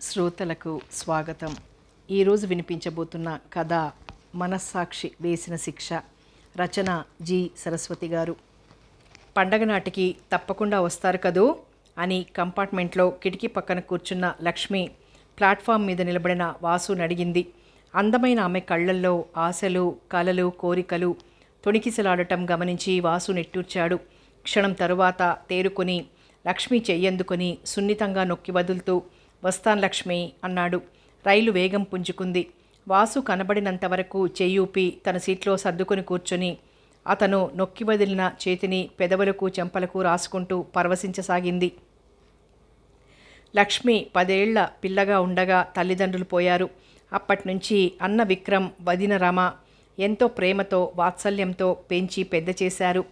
శ్రోతలకు స్వాగతం. ఈరోజు వినిపించబోతున్న కథ మనస్సాక్షి వేసిన శిక్ష రచన జి. సరస్వతి గారు. పండగ నాటికి తప్పకుండా వస్తారు కదూ అని కంపార్ట్మెంట్లో కిటికీ పక్కన కూర్చున్న లక్ష్మి ప్లాట్ఫామ్ మీద నిలబడిన వాసుని అడిగింది అందమైన ఆమె కళ్ళల్లో ఆశలు కలలు కోరికలు తొణికిసలాడటం గమనించి వాసు నెట్టూర్చాడు. క్షణం తరువాత తేరుకొని లక్ష్మి చెయ్యందుకొని సున్నితంగా నొక్కి వదులుతూ వస్తాన్ లక్ష్మి అన్నాడు. రైలు వేగం పుంజుకుంది. వాసు కనబడినంత వరకు చెయ్యూపి తన సీట్లో సర్దుకొని కూర్చొని అతను నొక్కి వదిలిన చేతిని పెదవులకు చెంపలకు రాసుకుంటూ పరవశించసాగింది. లక్ష్మి పదేళ్ళ పిల్లగా ఉండగా తల్లిదండ్రులు పోయారు. అప్పట్నుంచి అన్న విక్రమ్ వదిన రమ ఎంతో ప్రేమతో వాత్సల్యంతో పెంచి పెద్ద చేశారు.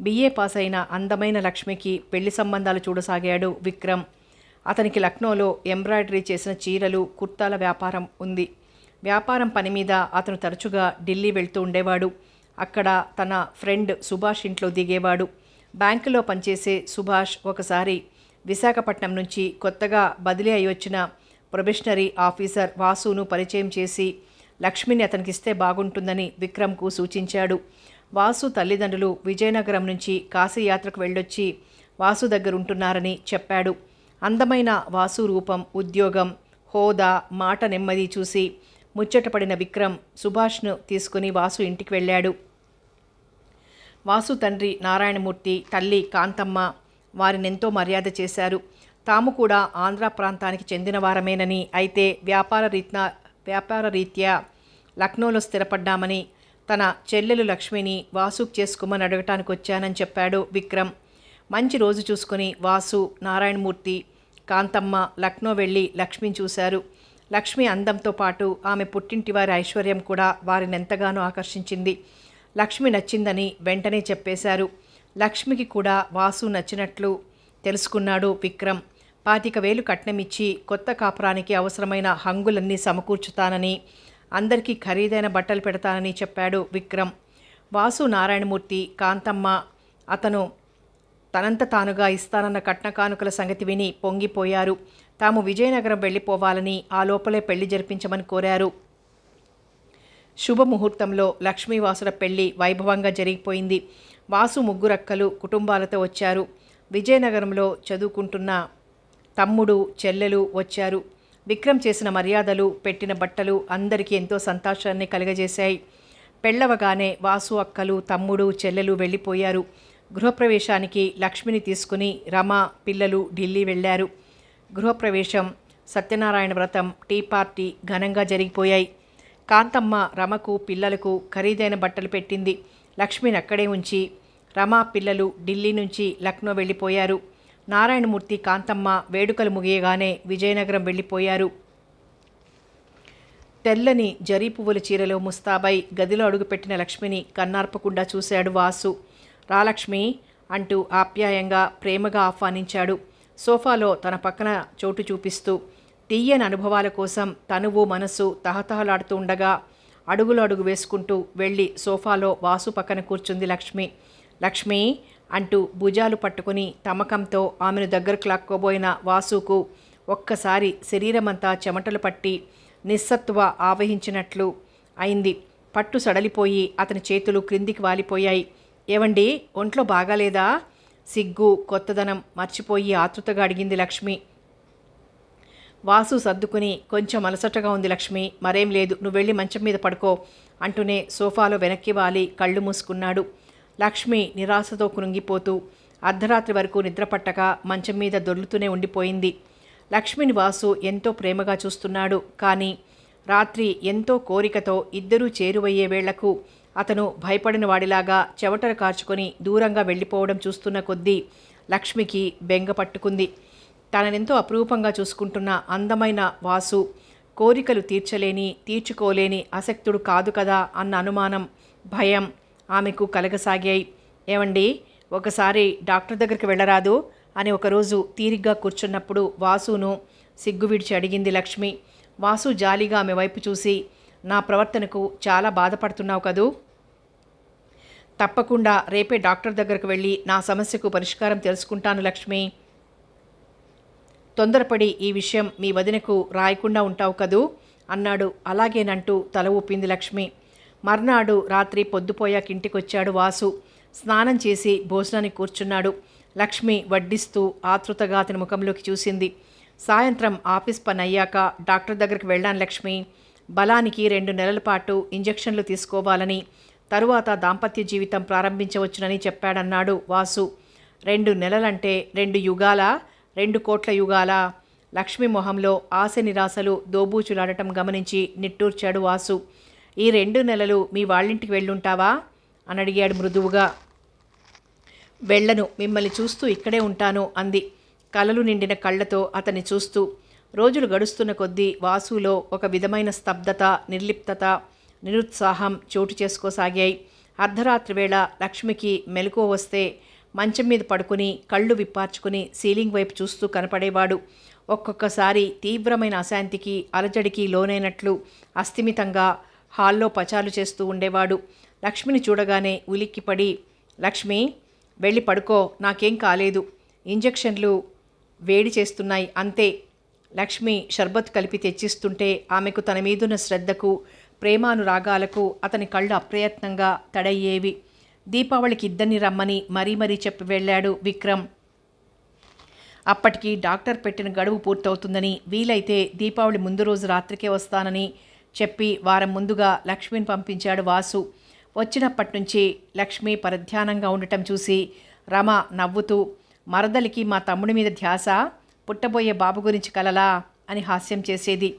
బిఏ పాస్ అయిన అందమైన లక్ష్మికి పెళ్ళి సంబంధాలు చూడసాగాడు విక్రమ్. అతనికి లక్నోలో ఎంబ్రాయిడరీ చేసిన చీరలు కుర్తాల వ్యాపారం ఉంది. వ్యాపారం పని మీద అతను తరచుగా ఢిల్లీ వెళ్తూ ఉండేవాడు. అక్కడ తన ఫ్రెండ్ సుభాష్ ఇంట్లో దిగేవాడు. బ్యాంకులో పనిచేసే సుభాష్ ఒకసారి విశాఖపట్నం నుంచి కొత్తగా బదిలీ అయి వచ్చిన ప్రొబెషనరీ ఆఫీసర్ వాసును పరిచయం చేసి లక్ష్మిని అతనికిస్తే బాగుంటుందని విక్రమ్కు సూచించాడు. వాసు తల్లిదండ్రులు విజయనగరం నుంచి కాశీయాత్రకు వెళ్ళొచ్చి వాసు దగ్గర ఉంటున్నారని చెప్పాడు. అందమైన వాసు రూపం ఉద్యోగం హోదా మాట నెమ్మది చూసి ముచ్చటపడిన విక్రమ్ సుభాష్ను తీసుకుని వాసు ఇంటికి వెళ్ళాడు. వాసు తండ్రి నారాయణమూర్తి తల్లి కాంతమ్మ వారినెంతో మర్యాద చేశారు. తాము కూడా ఆంధ్ర ప్రాంతానికి చెందినవారమేనని అయితే వ్యాపార రీత్యా వ్యాపార రీత్యా లక్నోలో స్థిరపడ్డామని తన చెల్లెలు లక్ష్మిని వాసుకు చేసుకోమని అడగటానికి వచ్చానని చెప్పాడు విక్రమ్. మంచి రోజు చూసుకుని వాసు నారాయణమూర్తి కాంతమ్మ లక్నో వెళ్ళి లక్ష్మిని చూశారు. లక్ష్మి అందంతో పాటు ఆమె పుట్టింటి వారి ఐశ్వర్యం కూడా వారిని ఎంతగానో ఆకర్షించింది. లక్ష్మి నచ్చిందని వెంటనే చెప్పేశారు. లక్ష్మికి కూడా వాసు నచ్చినట్లు తెలుసుకున్నాడు విక్రమ్. పాతిక వేలు కట్నమిచ్చి కొత్త కాపురానికి అవసరమైన హంగులన్నీ సమకూర్చుతానని అందరికీ ఖరీదైన బట్టలు పెడతానని చెప్పాడు విక్రమ్. వాసు నారాయణమూర్తి కాంతమ్మ అతను తనంత తానుగా ఇస్తానన్న కట్న కానుకల సంగతి విని పొంగిపోయారు. తాము విజయనగరం వెళ్ళిపోవాలని ఆ లోపలే పెళ్ళి జరిపించమని కోరారు. శుభముహూర్తంలో లక్ష్మీవాసుల పెళ్ళి వైభవంగా జరిగిపోయింది. వాసు ముగ్గురక్కలు కుటుంబాలతో వచ్చారు. విజయనగరంలో చదువుకుంటున్న తమ్ముడు చెల్లెలు వచ్చారు. విక్రమ్ చేసిన మర్యాదలు పెట్టిన బట్టలు అందరికీ ఎంతో సంతోషాన్ని కలుగజేశాయి. పెళ్ళవగానే వాసు అక్కలు తమ్ముడు చెల్లెలు వెళ్ళిపోయారు. గృహప్రవేశానికి లక్ష్మిని తీసుకుని రమ పిల్లలు ఢిల్లీ వెళ్ళారు. గృహప్రవేశం సత్యనారాయణ వ్రతం టీ పార్టీ ఘనంగా జరిగిపోయాయి. కాంతమ్మ రమకు పిల్లలకు ఖరీదైన బట్టలు పెట్టింది. లక్ష్మిని అక్కడే ఉంచి రమ పిల్లలు ఢిల్లీ నుంచి లక్నో వెళ్ళిపోయారు. నారాయణమూర్తి కాంతమ్మ వేడుకలు ముగియగానే విజయనగరం వెళ్ళిపోయారు. తెల్లని జరీ పువ్వుల చీరలో ముస్తాబై గదిలో అడుగుపెట్టిన లక్ష్మిని కన్నార్పకుండా చూశాడు వాసు. రాలక్ష్మి అంటూ ఆప్యాయంగా ప్రేమగా ఆహ్వానించాడు. సోఫాలో తన పక్కన చోటు చూపిస్తూ తీయని అనుభవాల కోసం తనువు మనసు తహతహలాడుతూ ఉండగా అడుగులు అడుగు వేసుకుంటూ వెళ్ళి సోఫాలో వాసు పక్కన కూర్చుంది లక్ష్మి. లక్ష్మి అంటూ భుజాలు పట్టుకుని తమకంతో ఆమెను దగ్గరకు లాక్కోబోయిన వాసుకు ఒక్కసారి శరీరమంతా చెమటలు పట్టి నిస్సత్వ ఆవహించినట్లు అయింది. పట్టు సడలిపోయి అతని చేతులు క్రిందికి వాలిపోయాయి. ఏవండి ఒంట్లో బాగాలేదా? సిగ్గు కొత్తదనం మర్చిపోయి ఆతృతగా అడిగింది లక్ష్మి. వాసు సర్దుకుని కొంచెం అలసటగా ఉంది లక్ష్మి. మరేం లేదు నువ్వు వెళ్ళి మంచం మీద పడుకో అంటూనే సోఫాలో వెనక్కి వాలి కళ్ళు మూసుకున్నాడు. లక్ష్మి నిరాశతో కృంగిపోతూ అర్ధరాత్రి వరకు నిద్రపట్టక మంచం మీద దొర్లుతూనే ఉండిపోయింది. లక్ష్మిని వాసు ఎంతో ప్రేమగా చూస్తున్నాడు. కానీ రాత్రి ఎంతో కోరికతో ఇద్దరూ చేరువయ్యే వేళ్ళకు అతను భయపడిన వాడిలాగా చెవటలు కార్చుకొని దూరంగా వెళ్ళిపోవడం చూస్తున్న కొద్దీ లక్ష్మికి బెంగ పట్టుకుంది. తననెంతో అపురూపంగా చూసుకుంటున్న అందమైన వాసు కోరికలు తీర్చలేని తీర్చుకోలేని అసక్తుడు కాదు కదా అన్న అనుమానం భయం ఆమెకు కలగసాగాయి. ఏమండి ఒకసారి డాక్టర్ దగ్గరికి వెళ్ళరాదు అని ఒకరోజు తీరిగ్గా కూర్చున్నప్పుడు వాసును సిగ్గు విడిచి అడిగింది లక్ష్మి. వాసు జాలిగా ఆమె వైపు చూసి నా ప్రవర్తనకు చాలా బాధపడుతున్నావు కదూ? తప్పకుండా రేపే డాక్టర్ దగ్గరకు వెళ్ళి నా సమస్యకు పరిష్కారం తెలుసుకుంటాను లక్ష్మి. తొందరపడి ఈ విషయం మీ వదినకు రాయకుండా ఉంటావు కదూ? అన్నాడు. అలాగేనంటూ తల ఊపింది లక్ష్మి. మర్నాడు రాత్రి పొద్దుపోయాక ఇంటికొచ్చాడు వాసు. స్నానం చేసి భోజనానికి కూర్చున్నాడు. లక్ష్మి వడ్డిస్తూ ఆతృతగా అతని ముఖంలోకి చూసింది. సాయంత్రం ఆఫీస్ పని అయ్యాక డాక్టర్ దగ్గరికి వెళ్ళాను లక్ష్మి. బలానికి రెండు నెలల పాటు ఇంజెక్షన్లు తీసుకోవాలని తరువాత దాంపత్య జీవితం ప్రారంభించవచ్చునని చెప్పాడన్నాడు వాసు. రెండు నెలలంటే రెండు యుగాల రెండు కోట్ల యుగాల. లక్ష్మి మొహంలో ఆశ నిరాశలు దోబూచులాడటం గమనించి నిట్టూర్చాడు వాసు. ఈ రెండు నెలలు మీ వాళ్ళింటికి వెళ్ళుంటావా? అని అడిగాడు మృదువుగా. వెళ్ళను మిమ్మల్ని చూస్తూ ఇక్కడే ఉంటాను అంది. కలలు నిండిన కళ్ళతో అతన్ని చూస్తూ. రోజులు గడుస్తున్న కొద్దీ వాసులో ఒక విధమైన స్తబ్దత నిర్లిప్తత నిరుత్సాహం చోటు చేసుకోసాగాయి. అర్ధరాత్రి వేళ లక్ష్మికి మెలకువ వస్తే మంచం మీద పడుకుని కళ్ళు విప్పార్చుకుని సీలింగ్ వైపు చూస్తూ కనపడేవాడు. ఒక్కొక్కసారి తీవ్రమైన అశాంతికి అలజడికి లోనైనట్లు అస్థిమితంగా హాల్లో పచాలు చేస్తూ ఉండేవాడు. లక్ష్మిని చూడగానే ఉలిక్కిపడి లక్ష్మి వెళ్ళి పడుకో నాకేం కాలేదు. ఇంజెక్షన్లు వేడి చేస్తున్నాయి అంతే. లక్ష్మి షర్బత్ కలిపి తెచ్చిస్తుంటే ఆమెకు తన మీదున్న శ్రద్ధకు ప్రేమానురాగాలకు అతని కళ్ళు అప్రయత్నంగా తడయ్యేవి. దీపావళికి ఇద్దరిని రమ్మని మరీ మరీ చెప్పి వెళ్ళాడు విక్రమ్. అప్పటికి డాక్టర్ పెట్టిన గడువు పూర్తవుతుందని వీలైతే దీపావళి ముందు రోజు రాత్రికే వస్తానని చెప్పి వారం ముందుగా లక్ష్మిని పంపించాడు వాసు. వచ్చినప్పటి నుంచి లక్ష్మి పరధ్యానంగా ఉండటం చూసి రమ నవ్వుతూ మరదలికి మా తమ్ముడి మీద ధ్యాస? పుట్టబోయే బాబు గురించి కలలా? అని హాస్యం చేసేది.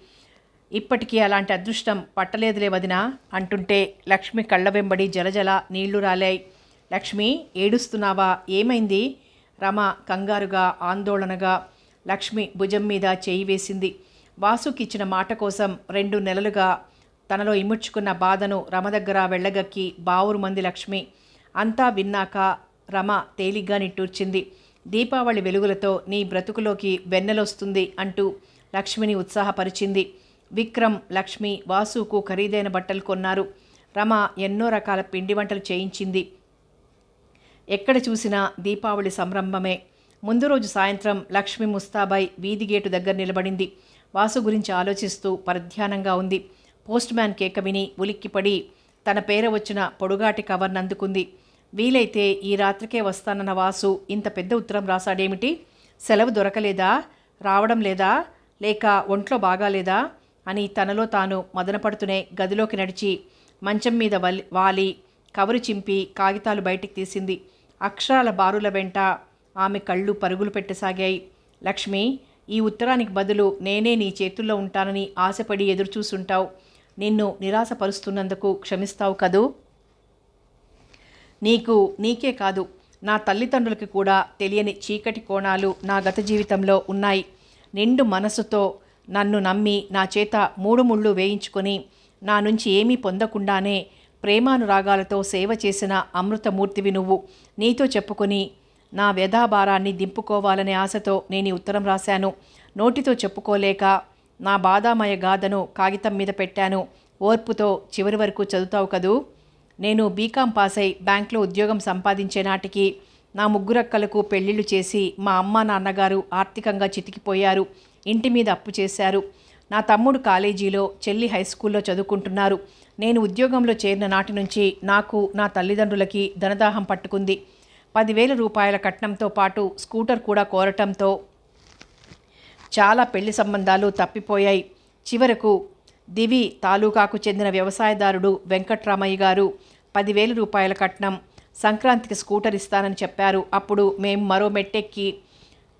ఇప్పటికీ అలాంటి అదృష్టం పట్టలేదులే వదిన అంటుంటే లక్ష్మి కళ్ళ వెంబడి జలజల నీళ్ళు రాలాయి. లక్ష్మి ఏడుస్తున్నావా? ఏమైంది? రమ కంగారుగా ఆందోళనగా లక్ష్మి భుజం మీద చేయి వేసింది. వాసుకిచ్చిన మాట కోసం రెండు నెలలుగా తనలో ఇముడ్చుకున్న బాధను రమ దగ్గర వెళ్ళగక్కి బావురు మంది లక్ష్మి. అంతా విన్నాక రమ తేలిగ్గా నిట్టూర్చింది. దీపావళి వెలుగులతో నీ బ్రతుకులోకి వెన్నెలొస్తుంది అంటూ లక్ష్మిని ఉత్సాహపరిచింది. విక్రమ్ లక్ష్మి వాసుకు ఖరీదైన బట్టలు కొన్నారు. రమ ఎన్నో రకాల పిండి వంటలు చేయించింది. ఎక్కడ చూసినా దీపావళి సంరంభమే. ముందు రోజు సాయంత్రం లక్ష్మి ముస్తాబాయ్ వీధి గేటు దగ్గర నిలబడింది. వాసు గురించి ఆలోచిస్తూ పరధ్యానంగా ఉంది. పోస్ట్ మ్యాన్ కేక విని ఉలిక్కిపడి తన పేర వచ్చిన పొడుగాటి కవర్ను అందుకుంది. వీలైతే ఈ రాత్రికే వస్తానన్న వాసు ఇంత పెద్ద ఉత్తరం రాశాడేమిటి? సెలవు దొరకలేదా? రావడం లేదా? లేక ఒంట్లో బాగాలేదా? అని తనలో తాను మదనపడుతూనే గదిలోకి నడిచి మంచం మీద వలి వాలి కవరు చింపి కాగితాలు బయటికి తీసింది. అక్షరాల బారుల వెంట ఆమె కళ్ళు పరుగులు పెట్టసాగాయి. లక్ష్మి ఈ ఉత్తరానికి బదులు నేనే నీ చేతుల్లో ఉంటానని ఆశపడి ఎదురుచూసుంటావు. నిన్ను నిరాశపరుస్తున్నందుకు క్షమిస్తావు కదూ? నీకు నీకే కాదు నా తల్లిదండ్రులకి కూడా తెలియని చీకటి కోణాలు నా గత జీవితంలో ఉన్నాయి. నిండు మనసుతో నన్ను నమ్మి నా చేత మూడు ముళ్ళు వేయించుకొని నా నుంచి ఏమీ పొందకుండానే ప్రేమానురాగాలతో సేవ చేసిన అమృతమూర్తివి నువ్వు. నీతో చెప్పుకొని నా వ్యధాభారాన్ని దింపుకోవాలనే ఆశతో నేను ఉత్తరం రాశాను. నోటితో చెప్పుకోలేక నా బాధామయ గాథను కాగితం మీద పెట్టాను. ఓర్పుతో చివరి వరకు చదువుతావు కదూ? నేను బీకాం పాస్ అయి బ్యాంక్లో ఉద్యోగం సంపాదించే నాటికి నా ముగ్గురక్కలకు పెళ్ళిళ్ళు చేసి మా అమ్మ నాన్నగారు ఆర్థికంగా చితికిపోయారు. ఇంటి మీద అప్పు చేశారు. నా తమ్ముడు కాలేజీలో చెల్లి హై స్కూల్లో చదువుకుంటున్నారు. నేను ఉద్యోగంలో చేరిన నాటి నుంచి నాకు నా తల్లిదండ్రులకి ధనదాహం పట్టుకుంది. పదివేల రూపాయల కట్నంతో పాటు స్కూటర్ కూడా కోరటంతో చాలా పెళ్ళి సంబంధాలు తప్పిపోయాయి. చివరకు దివి తాలూకాకు చెందిన వ్యవసాయదారుడు వెంకట్రామయ్య గారు పదివేల రూపాయల కట్నం సంక్రాంతికి స్కూటర్ ఇస్తానని చెప్పారు. అప్పుడు మేము మరో మెట్టెక్కి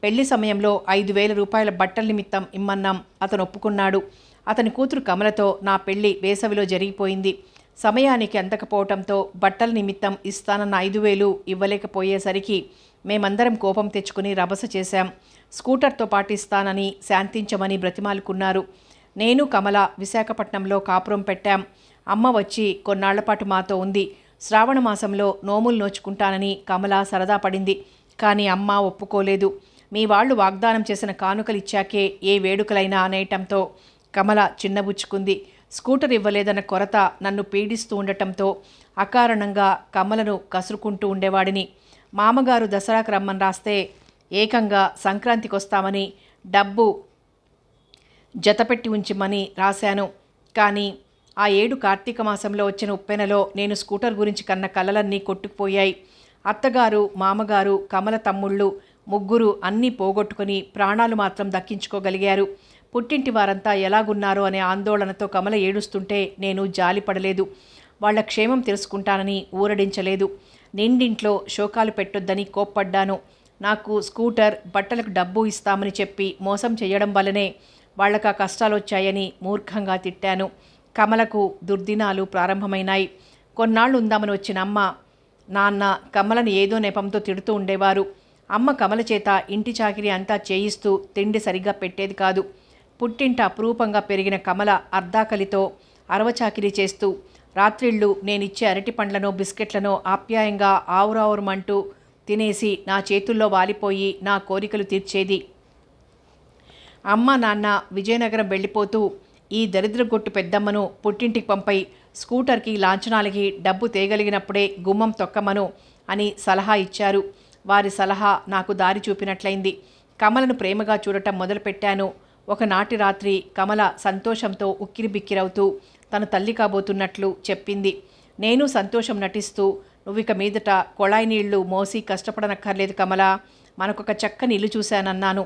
పెళ్ళి సమయంలో ఐదు వేల రూపాయల బట్టల నిమిత్తం ఇమ్మన్నాం. అతను ఒప్పుకున్నాడు. అతని కూతురు కమలతో నా పెళ్ళి వేసవిలో జరిగిపోయింది. సమయానికి అందకపోవటంతో బట్టల నిమిత్తం ఇస్తానన్న ఐదు వేలు ఇవ్వలేకపోయేసరికి మేమందరం కోపం తెచ్చుకుని రభస చేశాం. స్కూటర్తో పాటు ఇస్తానని శాంతించమని బ్రతిమాలుకున్నారు. నేను కమల విశాఖపట్నంలో కాపురం పెట్టాం. అమ్మ వచ్చి కొన్నాళ్ళపాటు మాతో ఉంది. శ్రావణ మాసంలో నోములు నోచుకుంటానని కమల సరదా పడింది. కానీ అమ్మ ఒప్పుకోలేదు. మీ వాళ్ళు వాగ్దానం చేసిన కానుకలిచ్చాకే ఏ వేడుకలైనా అనేయటంతో కమల చిన్నబుచ్చుకుంది. స్కూటర్ ఇవ్వలేదన్న కొరత నన్ను పీడిస్తూ ఉండటంతో అకారణంగా కమలను కసురుకుంటూ ఉండేవాడిని. మామగారు దసరాకు రమ్మని రాస్తే ఏకంగా సంక్రాంతికి వస్తామని డబ్బు జతపెట్టి ఉంచమని రాశాను. కానీ ఆ ఏడు కార్తీక మాసంలో వచ్చిన ఉప్పెనలో నేను స్కూటర్ గురించి కన్న కలలన్నీ కొట్టుకుపోయాయి. అత్తగారు మామగారు కమల తమ్ముళ్ళు ముగ్గురు అన్నీ పోగొట్టుకుని ప్రాణాలు మాత్రం దక్కించుకోగలిగారు. పుట్టింటి వారంతా ఎలాగున్నారో అనే ఆందోళనతో కమల ఏడుస్తుంటే నేను జాలిపడలేదు. వాళ్ళ క్షేమం తెలుసుకుంటానని ఊరడించలేదు. నిండింట్లో శోకాలు పెట్టొద్దని కోప్పడ్డాను. నాకు స్కూటర్ బట్టలకు డబ్బు ఇస్తామని చెప్పి మోసం చేయడం వల్లనే వాళ్ళకు ఆ కష్టాలు వచ్చాయని మూర్ఖంగా తిట్టాను. కమలకు దుర్దినాలు ప్రారంభమైనాయి. కొన్నాళ్ళు ఉందామని వచ్చిన అమ్మ నాన్న కమలను ఏదో నెపంతో తిడుతూ ఉండేవారు. అమ్మ కమల చేత ఇంటి చాకిరి అంతా చేయిస్తూ తిండి సరిగ్గా పెట్టేది కాదు. పుట్టింట అపురూపంగా పెరిగిన కమల అర్ధాకలితో అరవచాకిరీ చేస్తూ రాత్రిళ్ళు నేనిచ్చే అరటి పండ్లనో బిస్కెట్లనో ఆప్యాయంగా ఆవురావురమంటూ తినేసి నా చేతుల్లో వాలిపోయి నా కోరికలు తీర్చేది. అమ్మ నాన్న విజయనగరం వెళ్ళిపోతూ ఈ దరిద్రగొట్టు పెద్దమ్మను పుట్టింటికి పంపై స్కూటర్కి లాంఛనాలకి డబ్బు తేగలిగినప్పుడే గుమ్మం తొక్కమను అని సలహా ఇచ్చారు. వారి సలహా నాకు దారి చూపినట్లయింది. కమలను ప్రేమగా చూడటం మొదలుపెట్టాను. ఒకనాటి రాత్రి కమల సంతోషంతో ఉక్కిరిబిక్కిరవుతూ తన తల్లి కాబోతున్నట్లు చెప్పింది. నేను సంతోషం నటిస్తూ నువ్విక మీదట కొళాయి నీళ్ళు మోసి కష్టపడనక్కర్లేదు కమల. మనకొక చక్కని ఇల్లు చూశానన్నాను.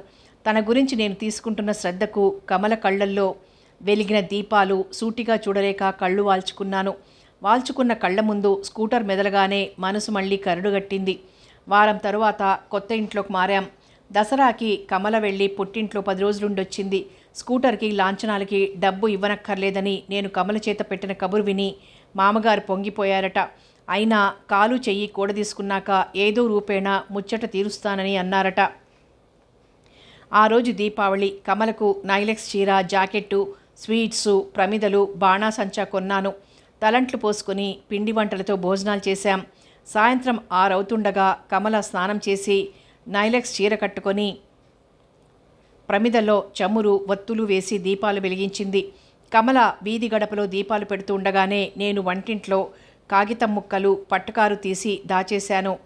తన గురించి నేను తీసుకుంటున్న శ్రద్ధకు కమల కళ్ళల్లో వెలిగిన దీపాలు సూటిగా చూడలేక కళ్ళు వాల్చుకున్నాను. వాల్చుకున్న కళ్ళ ముందు స్కూటర్ మెదలగానే మనసు మళ్ళీ కరడుగట్టింది వారం తరువాత కొత్త ఇంట్లోకి మారాం. దసరాకి కమల వెళ్ళి పుట్టింట్లో పది రోజులుండొచ్చింది. స్కూటర్కి లాంఛనాలకి డబ్బు ఇవ్వనక్కర్లేదని నేను కమల చేత పెట్టిన కబురు విని మామగారు పొంగిపోయారట. అయినా కాలు చెయ్యి కూడదీసుకున్నాక ఏదో రూపేణా ముచ్చట తీరుస్తానని అన్నారట. ఆ రోజు దీపావళి కమలకు నైలెక్స్ చీర జాకెట్టు స్వీట్సు ప్రమిదలు బాణాసంచా కొన్నాను. తలంట్లు పోసుకొని పిండి వంటలతో భోజనాలు చేశాం. సాయంత్రం ఆరవుతుండగా కమల స్నానం చేసి నైలెక్స్ చీర కట్టుకొని ప్రమిదలో చమురు వత్తులు వేసి దీపాలు వెలిగించింది. కమల వీధి గడపలో దీపాలు పెడుతూ ఉండగానే నేను వంటింట్లో కాగితం ముక్కలు పట్టుకారు తీసి దాచేశాను.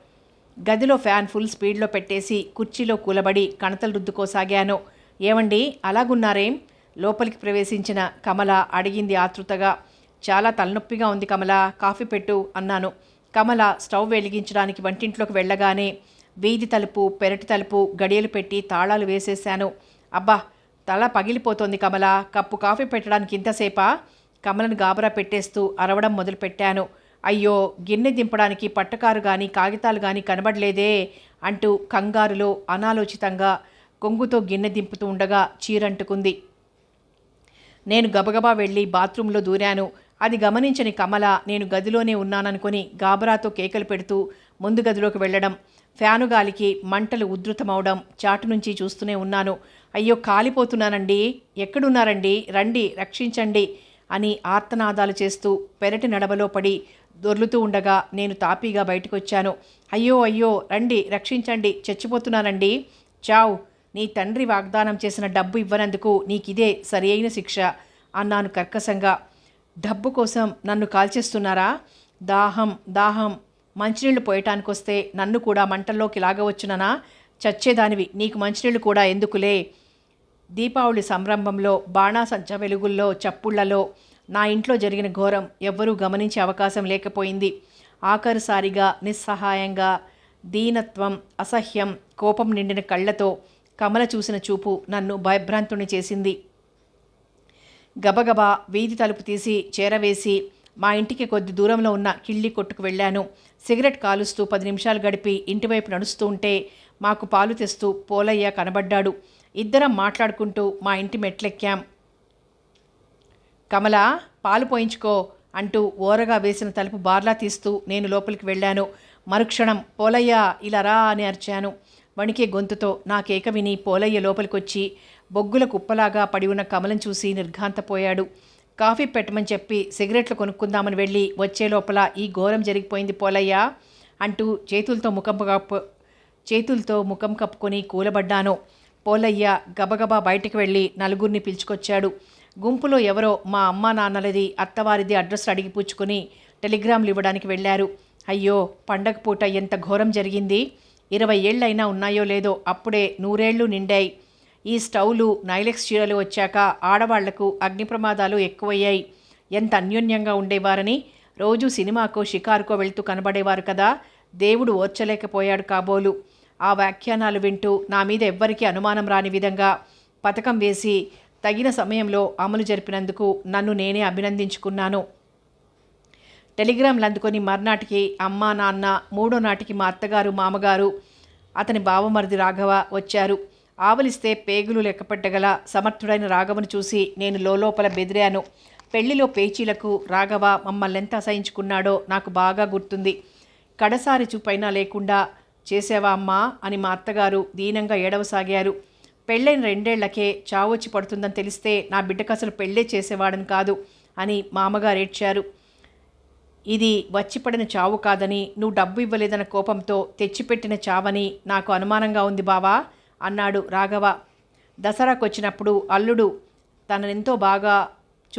గదిలో ఫ్యాన్ ఫుల్ స్పీడ్లో పెట్టేసి కుర్చీలో కూలబడి కణతలు రుద్దుకోసాగాను. ఏమండి అలాగున్నారేం? లోపలికి ప్రవేశించిన కమల అడిగింది ఆతృతగా. చాలా తలనొప్పిగా ఉంది కమల కాఫీ పెట్టు అన్నాను. కమల స్టవ్ వెలిగించడానికి వంటింట్లోకి వెళ్ళగానే వీధి తలుపు పెరటి తలుపు గడియలు పెట్టి తాళాలు వేసేశాను. అబ్బా తల పగిలిపోతోంది కమల. కప్పు కాఫీ పెట్టడానికి ఇంతసేపా? కమలను గాబరా పెట్టేస్తూ అరవడం మొదలుపెట్టాను. అయ్యో గిన్నె దింపడానికి పట్టకారు కానీ కాగితాలు కానీ కనబడలేదే అంటూ కంగారులో అనాలోచితంగా కొంగుతో గిన్నె దింపుతూ ఉండగా చీరంటుకుంది. నేను గబగబా వెళ్ళి బాత్రూంలో దూరాను. అది గమనించని కమల నేను గదిలోనే ఉన్నాననుకుని గాబరాతో కేకలు పెడుతూ ముందు గదిలోకి వెళ్ళడం ఫ్యాను గాలికి మంటలు ఉధృతమవడం చాటు నుంచి చూస్తూనే ఉన్నాను. అయ్యో కాలిపోతున్నానండి. ఎక్కడున్నారండి? రండి రక్షించండి అని ఆర్తనాదాలు చేస్తూ పెరటి నడవలో పడి దొర్లుతూ ఉండగా నేను తాపీగా బయటకొచ్చాను. అయ్యో అయ్యో రండి రక్షించండి చచ్చిపోతున్నానండి. చావ్ నీ తండ్రి వాగ్దానం చేసిన డబ్బు ఇవ్వనందుకు నీకిదే సరి అయిన శిక్ష అన్నాను కర్కశంగా. డబ్బు కోసం నన్ను కాల్చేస్తున్నారా దాహం దాహం. మంచినీళ్ళు పోయటానికి వస్తే నన్ను కూడా మంటల్లోకి లాగవచ్చుననా? చచ్చేదానివి. నీకు మంచినీళ్ళు కూడా ఎందుకులే? దీపావళి సంరంభంలో బాణాసంచ వెలుగుల్లో చప్పుళ్ళలో నా ఇంట్లో జరిగిన ఘోరం ఎవ్వరూ గమనించే అవకాశం లేకపోయింది. ఆఖరుసారిగా నిస్సహాయంగా దీనత్వం అసహ్యం కోపం నిండిన కళ్ళతో కమల చూసిన చూపు నన్ను భయభ్రాంతుని చేసింది. గబగబా వీధి తలుపు తీసి చేరవేసి మా ఇంటికి కొద్ది దూరంలో ఉన్న కిళ్ళి కొట్టుకు వెళ్ళాను. సిగరెట్ కాలుస్తూ పది నిమిషాలు గడిపి ఇంటివైపు నడుస్తూ ఉంటే మాకు పాలు తెస్తూ పోలయ్య కనబడ్డాడు. ఇద్దరం మాట్లాడుకుంటూ మా ఇంటి మెట్లెక్కాం. కమల పాలు పోయించుకో అంటూ ఓరగా వేసిన తలుపు బార్లా తీస్తూ నేను లోపలికి వెళ్ళాను. మరుక్షణం పోలయ్య ఇలా రా అని అరిచాను. వణికే గొంతుతో నా కేక విని పోలయ్య లోపలికొచ్చి బొగ్గుల కుప్పలాగా పడి ఉన్న కమలం చూసి నిర్ఘాంతపోయాడు. కాఫీ పెట్టమని చెప్పి సిగరెట్లు కొనుక్కుందామని వెళ్ళి వచ్చే లోపల ఈ ఘోరం జరిగిపోయింది పోలయ్య అంటూ చేతులతో ముఖం కప్పు చేతులతో ముఖం కప్పుకొని కూలబడ్డాను. పోలయ్య గబగబా బయటికి వెళ్ళి నలుగురిని పిలుచుకొచ్చాడు. గుంపులో ఎవరో మా అమ్మా నాన్నలది అత్తవారిది అడ్రస్ అడిగి పుచ్చుకొని టెలిగ్రామ్లు ఇవ్వడానికి వెళ్ళారు. అయ్యో పండగ పూట ఎంత ఘోరం జరిగింది? ఇరవై ఏళ్ళైనా ఉన్నాయో లేదో అప్పుడే నూరేళ్ళు నిండాయి. ఈ స్టవ్లు నైలెక్స్ చీరలు వచ్చాక ఆడవాళ్ళకు అగ్ని ప్రమాదాలు ఎక్కువయ్యాయి. ఎంత అన్యోన్యంగా ఉండేవారని రోజు సినిమాకో షికారుకో వెళ్తూ కనబడేవారు కదా. దేవుడు ఓర్చలేకపోయాడు కాబోలు. ఆ వ్యాఖ్యానాలు వింటూ నా మీద ఎవ్వరికీ అనుమానం రాని విధంగా పథకం వేసి తగిన సమయంలో అమలు జరిపినందుకు నన్ను నేనే అభినందించుకున్నాను. టెలిగ్రామ్లు అందుకొని మర్నాటికి అమ్మ నాన్న మూడో నాటికి మా అత్తగారు మామగారు అతని బావమరిది రాఘవ వచ్చారు. ఆవలిస్తే పేగులు లెక్కపెట్టగల సమర్థుడైన రాఘవను చూసి నేను లోపల బెదిరాను. పెళ్ళిలో పేచీలకు రాఘవ మమ్మల్ని ఎంత అసహించుకున్నాడో నాకు బాగా గుర్తుంది. కడసారి చూపైనా లేకుండా చేసేవా అమ్మా? అని మా అత్తగారు దీనంగా ఏడవసాగారు. పెళ్ళైన రెండేళ్ళకే చావొచ్చి పడుతుందని తెలిస్తే నా బిడ్డకు అసలు పెళ్ళే చేసేవాడని కాదు అని మామగారు ఏడ్చారు. ఇది వచ్చిపడిన చావు కాదని నువ్వు డబ్బు ఇవ్వలేదన్న కోపంతో తెచ్చిపెట్టిన చావని నాకు అనుమానంగా ఉంది బావా. అన్నాడు రాఘవ. దసరాకు వచ్చినప్పుడు అల్లుడు తననెంతో బాగా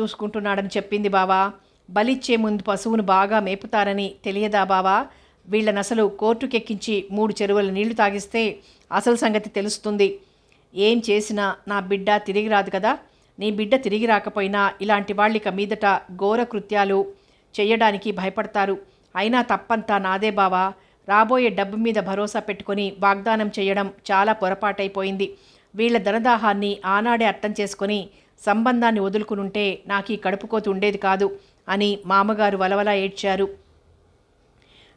చూసుకుంటున్నాడని చెప్పింది బావా. బలిచ్చే ముందు పశువును బాగా మేపుతారని తెలియదా బావా? వీళ్ళని అసలు కోర్టుకెక్కించి మూడు చెరువుల నీళ్ళు తాగిస్తే అసలు సంగతి తెలుస్తుంది. ఏం చేసినా నా బిడ్డ తిరిగి రాదు కదా. నీ బిడ్డ తిరిగి రాకపోయినా ఇలాంటి వాళ్ళిక మీదట ఘోర కృత్యాలు చేయడానికి భయపడతారు. అయినా తప్పంతా నాదే బావా. రాబోయే డబ్బు మీద భరోసా పెట్టుకొని వాగ్దానం చేయడం చాలా పొరపాటైపోయింది. వీళ్ళ ధనదాహాన్ని ఆనాడే అర్థం చేసుకొని సంబంధాన్ని వదులుకునుంటే నాకు ఈ కడుపుకోత ఉండేది కాదు అని మామగారు వలవలా ఏడ్చారు.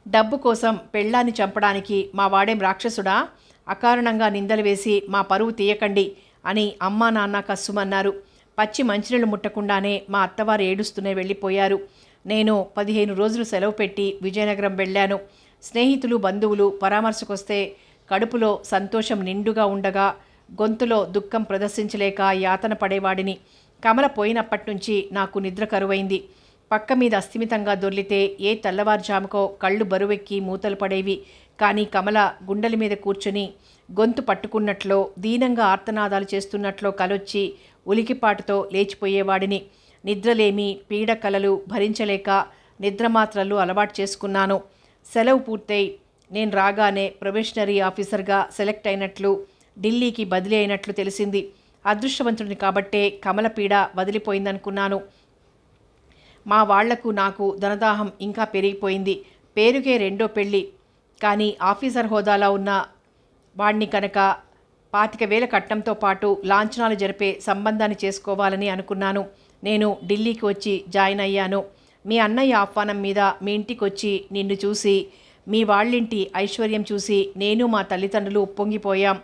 డబ్బు కోసం పెళ్ళాన్ని చంపడానికి మా వాడేం రాక్షసుడా? అకారణంగా నిందలు వేసి మా పరువు తీయకండి అని అమ్మా నాన్న కస్సుమన్నారు. పచ్చి మంచినీళ్ళు ముట్టకుండానే మా అత్తవారు ఏడుస్తూనే వెళ్ళిపోయారు. నేను పదిహేను రోజులు సెలవు పెట్టి విజయనగరం వెళ్ళాను. స్నేహితులు బంధువులు పరామర్శకొస్తే కడుపులో సంతోషం నిండుగా ఉండగా గొంతులో దుఃఖం ప్రదర్శించలేక యాతన పడేవాడిని. కమల పోయినప్పటి నుంచి నాకు నిద్ర కరువైంది. పక్క మీద అస్థిమితంగా దొర్లితే ఏ తెల్లవారుజాముకో కళ్ళు బరువెక్కి మూతలు పడేవి. కానీ కమల గుండెల మీద కూర్చుని గొంతు పట్టుకున్నట్లో దీనంగా ఆర్తనాదాలు చేస్తున్నట్లో కలొచ్చి ఉలికిపాటుతో లేచిపోయేవాడిని. నిద్రలేమి పీడ కలలు భరించలేక నిద్రమాత్రలు అలవాటు చేసుకున్నాను. సెలవు పూర్తయి. నేను రాగానే ప్రొబేషనరీ ఆఫీసర్గా సెలెక్ట్ అయినట్లు ఢిల్లీకి బదిలీ అయినట్లు తెలిసింది. అదృష్టవంతుడిని కాబట్టే కమలపీడ వదిలిపోయిందనుకున్నాను. మా వాళ్ళకు నాకు ధనదాహం ఇంకా పెరిగిపోయింది. పేరుకే రెండో పెళ్ళి. కానీ ఆఫీసర్ హోదాలో ఉన్న వాణ్ణి కనుక పాతిక వేల కట్నంతో పాటు లాంఛనాలు జరిపే సంబంధాన్ని చేసుకోవాలని అనుకున్నాను. నేను ఢిల్లీకి వచ్చి జాయిన్ అయ్యాను. మీ అన్నయ్య ఆహ్వానం మీద మీ ఇంటికి వచ్చి నిన్ను చూసి మీ వాళ్ళింటి ఐశ్వర్యం చూసి నేను మా తల్లిదండ్రులు ఉప్పొంగిపోయాం.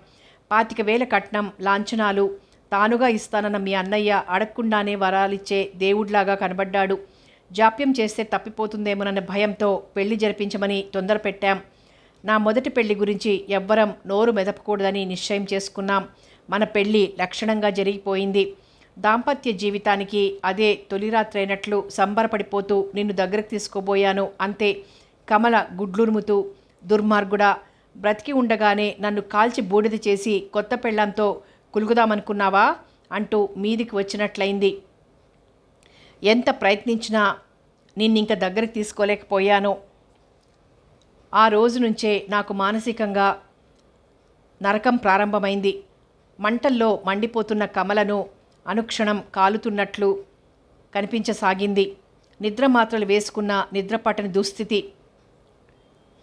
పాతిక వేల కట్నం లాంఛనాలు తానుగా ఇస్తానన్న మీ అన్నయ్య అడగకుండానే వరాలిచ్చే దేవుడిలాగా కనబడ్డాడు. జాప్యం చేస్తే తప్పిపోతుందేమోనన్న భయంతో పెళ్ళి జరిపించమని తొందర పెట్టాం నా మొదటి పెళ్ళి గురించి ఎవ్వరం నోరు మెదపకూడదని నిశ్చయం చేసుకున్నాం. మన పెళ్ళి లక్షణంగా జరిగిపోయింది. దాంపత్య జీవితానికి అదే తొలిరాత్రైనట్లు సంబరపడిపోతూ నిన్ను దగ్గరకు తీసుకోబోయాను అంతే. కమల గుడ్లురుముతూ దుర్మార్గుడా బ్రతికి ఉండగానే నన్ను కాల్చి బూడిద చేసి కొత్త పెళ్ళంతో కులుగుదామనుకున్నావా? అంటూ మీదికి వచ్చినట్లయింది. ఎంత ప్రయత్నించినా నిన్నింక దగ్గరికి తీసుకోలేకపోయాను. ఆ రోజు నుంచే నాకు మానసికంగా నరకం ప్రారంభమైంది. మంటల్లో మండిపోతున్న కమలను అనుక్షణం కాలుతున్నట్లు కనిపించసాగింది. నిద్ర మాత్రలు వేసుకున్న నిద్రపట్టని దుస్థితి.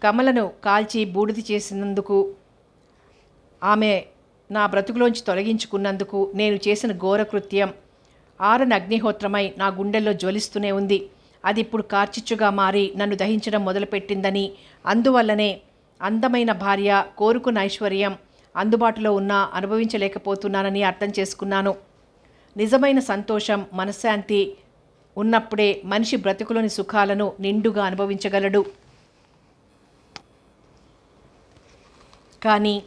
కమలను కాల్చి బూడిది చేసినందుకు ఆమె నా బ్రతుకులోంచి తొలగించుకున్నందుకు నేను చేసిన ఘోరకృత్యం. ఆరని అగ్నిహోత్రమై నా గుండెల్లో జ్వలిస్తూనే ఉంది. అది ఇప్పుడు కార్చిచ్చుగా మారి నన్ను దహించడం మొదలుపెట్టిందని అందువల్లనే అందమైన భార్య కోరుకున్న ఐశ్వర్యం అందుబాటులో ఉన్నా అనుభవించలేకపోతున్నానని అర్థం చేసుకున్నాను. నిజమైన సంతోషం మనశ్శాంతి ఉన్నప్పుడే మనిషి బ్రతుకులోని సుఖాలను నిండుగా అనుభవించగలడు. కానీ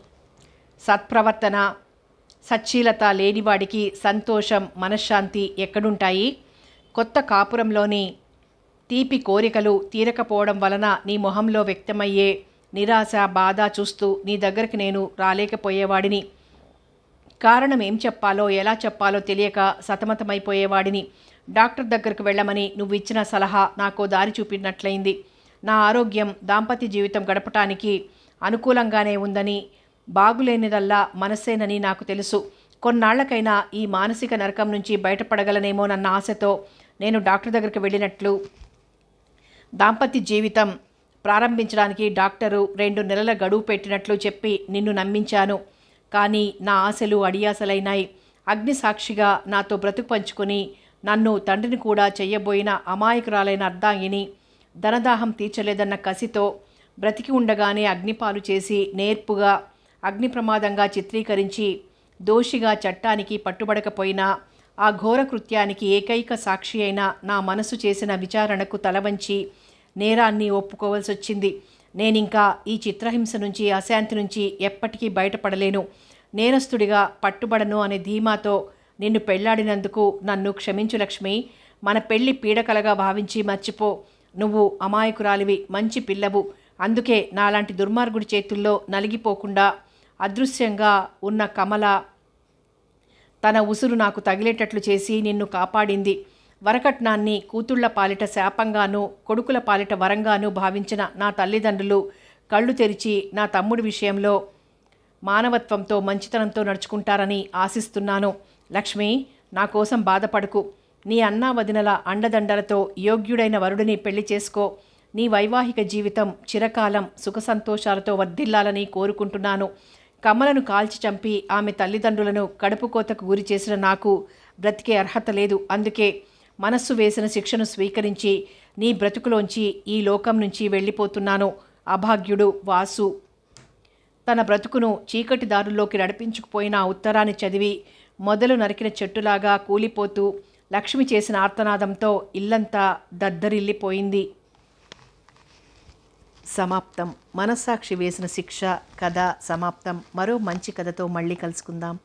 సత్ప్రవర్తన సచ్చీలత లేనివాడికి సంతోషం మనశ్శాంతి ఎక్కడుంటాయి? కొత్త కాపురంలోని తీపి కోరికలు తీరకపోవడం వలన నీ మొహంలో వ్యక్తమయ్యే నిరాశ బాధ చూస్తూ నీ దగ్గరికి నేను రాలేకపోయేవాడిని. కారణం ఏం చెప్పాలో ఎలా చెప్పాలో తెలియక సతమతమైపోయేవాడిని. డాక్టర్ దగ్గరకు వెళ్ళమని నువ్వు ఇచ్చిన సలహా నాకు దారి చూపినట్లయింది. నా ఆరోగ్యం దాంపత్య జీవితం గడపటానికి అనుకూలంగానే ఉందని బాగులేనిదల్లా మనస్సేనని నాకు తెలుసు. కొన్నాళ్ళకైనా ఈ మానసిక నరకం నుంచి బయటపడగలనేమోనన్న ఆశతో నేను డాక్టర్ దగ్గరికి వెళ్ళినట్లు దాంపత్య జీవితం ప్రారంభించడానికి డాక్టరు రెండు నెలల గడువు పెట్టినట్లు చెప్పి నిన్ను నమ్మించాను. కానీ నా ఆశలు అడియాసలైనాయి అగ్ని సాక్షిగా నాతో బ్రతుకు పంచుకొని నన్ను తండ్రిని కూడా చెయ్యబోయిన అమాయకురాలైన అర్ధాంగిని ధనదాహం తీర్చలేదన్న కసితో బ్రతికి ఉండగానే అగ్నిపాలు చేసి నేర్పుగా అగ్ని ప్రమాదంగా చిత్రీకరించి దోషిగా చట్టానికి పట్టుబడకపోయినా ఆ ఘోర కృత్యానికి ఏకైక సాక్షి అయిన నా మనసు చేసిన విచారణకు తలవంచి నేరాన్ని ఒప్పుకోవాల్సి వచ్చింది నేనింకా ఈ చిత్రహింస నుంచి అశాంతి నుంచి ఎప్పటికీ బయటపడలేను. నేనస్తుడిగా పట్టుబడను అనే ధీమాతో నిన్ను పెళ్ళాడినందుకు నన్ను క్షమించు లక్ష్మి. మన పెళ్ళి పీడకలగా భావించి మర్చిపో. నువ్వు అమాయకురాలివి మంచి పిల్లవు. అందుకే నాలాంటి దుర్మార్గుడి చేతుల్లో నలిగిపోకుండా అదృశ్యంగా ఉన్న కమల తన ఉసురు నాకు తగిలేటట్లు చేసి నిన్ను కాపాడింది. వరకట్నాన్ని కూతుళ్ళ పాలిట శాపంగానూ కొడుకుల పాలిట వరంగానూ భావించిన నా తల్లిదండ్రులు కళ్ళు తెరిచి నా తమ్ముడి విషయంలో మానవత్వంతో మంచితనంతో నడుచుకుంటారని ఆశిస్తున్నాను. లక్ష్మి నా కోసం బాధపడకు. నీ అన్నా వదినల అండదండలతో యోగ్యుడైన వరుడిని పెళ్ళి చేసుకో. నీ వైవాహిక జీవితం చిరకాలం సుఖ సంతోషాలతో వర్ధిల్లాలని కోరుకుంటున్నాను. కమలను కాల్చి చంపి ఆమె తల్లిదండ్రులను కడుపుకోతకు గురి చేసిన నాకు బ్రతికే అర్హత లేదు. అందుకే మనస్సు వేసిన శిక్షను స్వీకరించి నీ బ్రతుకులోంచి ఈ లోకం నుంచి వెళ్ళిపోతున్నాను అభాగ్యుడు వాసు. తన బ్రతుకును చీకటి దారుల్లోకి నడిపించుకుపోయిన ఉత్తరాన్ని చదివి మొదలు నరికిన చెట్టులాగా కూలిపోతూ లక్ష్మి చేసిన ఆర్తనాదంతో ఇల్లంతా దద్దరిల్లిపోయింది. సమాప్తం. మనస్సాక్షి వేసిన శిక్ష కథ సమాప్తం. మరో మంచి కథతో మళ్ళీ కలుసుకుందాం.